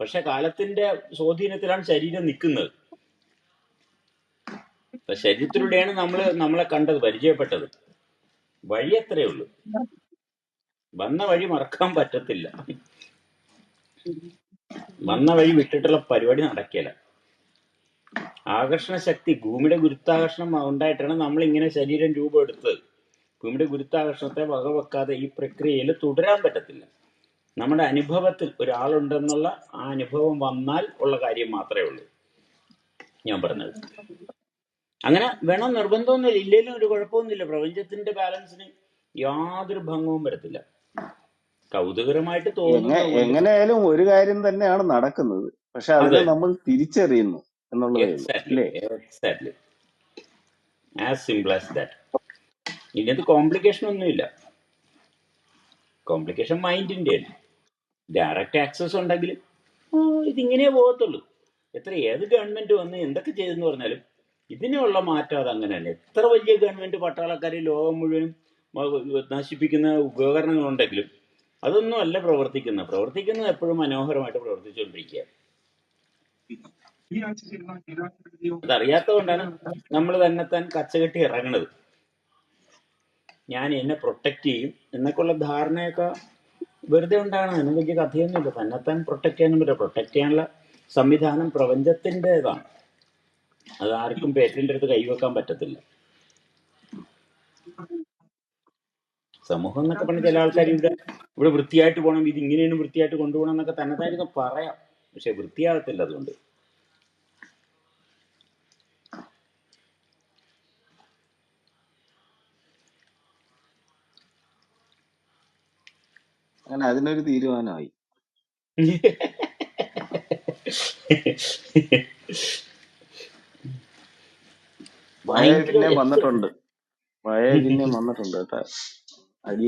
പക്ഷെ കാലത്തിന്റെ സ്വാധീനത്തിലാണ് ശരീരം നിൽക്കുന്നത്. ശരീരത്തിലൂടെയാണ് നമ്മൾ നമ്മളെ കണ്ടത് പരിചയപ്പെട്ടത്. വഴി അത്രേ ഉള്ളൂ. വന്ന വഴി മറക്കാൻ പറ്റത്തില്ല. വന്ന വഴി വിട്ടിട്ടുള്ള പരിപാടി നടക്കില്ല. ആകർഷണ ശക്തി ഭൂമിയുടെ ഗുരുത്വാകർഷണം ഉണ്ടായിട്ടാണ് നമ്മൾ ഇങ്ങനെ ശരീരം രൂപം എടുത്തത് ഭൂമിയുടെ ഗുരുത്വാകർഷണത്തെ വകവെക്കാതെ ഈ പ്രക്രിയയിൽ തുടരാൻ പറ്റത്തില്ല. നമ്മുടെ അനുഭവത്തിൽ ഒരാളുണ്ടെന്നുള്ള ആ അനുഭവം വന്നാൽ ഉള്ള കാര്യം മാത്രമേ ഉള്ളൂ. ഞാൻ പറഞ്ഞത്. അങ്ങനെ വേണം നിർബന്ധമൊന്നുമില്ല ഇല്ലെങ്കിലും ഒരു കുഴപ്പമൊന്നുമില്ല പ്രപഞ്ചത്തിന്റെ ബാലൻസിന് യാതൊരു ഭംഗവും വരത്തില്ല. കൗതുകരമായിട്ട് തോന്നുന്നു എങ്ങനെയായാലും ഒരു കാര്യം തന്നെയാണ് നടക്കുന്നത്. പക്ഷെ അതിനെ നമ്മൾ തിരിച്ചറിയുന്നു എന്നുള്ളത് ആസ് സിമ്പിൾ ആസ് ദാറ്റ് ഇതിനകത്ത് കോംപ്ലിക്കേഷൻ ഒന്നുമില്ല. കോംപ്ലിക്കേഷൻ മൈൻഡിന്റെ ഡയറക്റ്റ് ആക്സസ് ഉണ്ടെങ്കിൽ ഇതിങ്ങനെ പോകത്തുള്ളൂ. എത്ര ഏത് ഗവൺമെന്റ് വന്ന് എന്തൊക്കെ ചെയ്തെന്ന് പറഞ്ഞാലും ഇതിനുള്ള മാറ്റം അത് അങ്ങനെ തന്നെ എത്ര വലിയ ഗവൺമെന്റ് പട്ടാളക്കാരെ ലോകം മുഴുവനും മ- നശിപ്പിക്കുന്ന ഉപകരണങ്ങളുണ്ടെങ്കിലും അതൊന്നും അല്ല പ്രവർത്തിക്കുന്നത്. പ്രവർത്തിക്കുന്നത് എപ്പോഴും മനോഹരമായിട്ട് പ്രവർത്തിച്ചുകൊണ്ടിരിക്കുക അതറിയാത്തതുകൊണ്ടാണ് നമ്മൾ തന്നെ താൻ കച്ചകെട്ടി ഇറങ്ങണത്. ഞാൻ എന്നെ പ്രൊട്ടക്ട് ചെയ്യും എന്നൊക്കെയുള്ള ധാരണയൊക്കെ വെറുതെ ഉണ്ടാകണം അതിന് വലിയ കഥയൊന്നുമില്ല. തന്നെത്താൻ പ്രൊട്ടക്ട് ചെയ്യാനും പറ്റില്ല. പ്രൊട്ടക്ട് ചെയ്യാനുള്ള സംവിധാനം പ്രപഞ്ചത്തിന്റെതാണ്. അത് ആർക്കും പേറ്റന്റ് എടുത്ത് കൈവെക്കാൻ പറ്റത്തില്ല. സമൂഹം എന്നൊക്കെ പറഞ്ഞ ചില ആൾക്കാർ ഇവിടെ ഇവിടെ വൃത്തിയായിട്ട് പോകണം ഇത് ഇങ്ങനെയാണ് വൃത്തിയായിട്ട് കൊണ്ടുപോകണം എന്നൊക്കെ തന്നെത്താനൊക്കെ പറയാം. പക്ഷെ വൃത്തിയാകത്തില്ല അതുകൊണ്ട്. അങ്ങനെ അതിനൊരു തീരുമാനമായി. വയ പിന്നെ വന്നിട്ടുണ്ട്. വയ പിന്നെ വന്നിട്ടുണ്ട് കേട്ടാ. അടി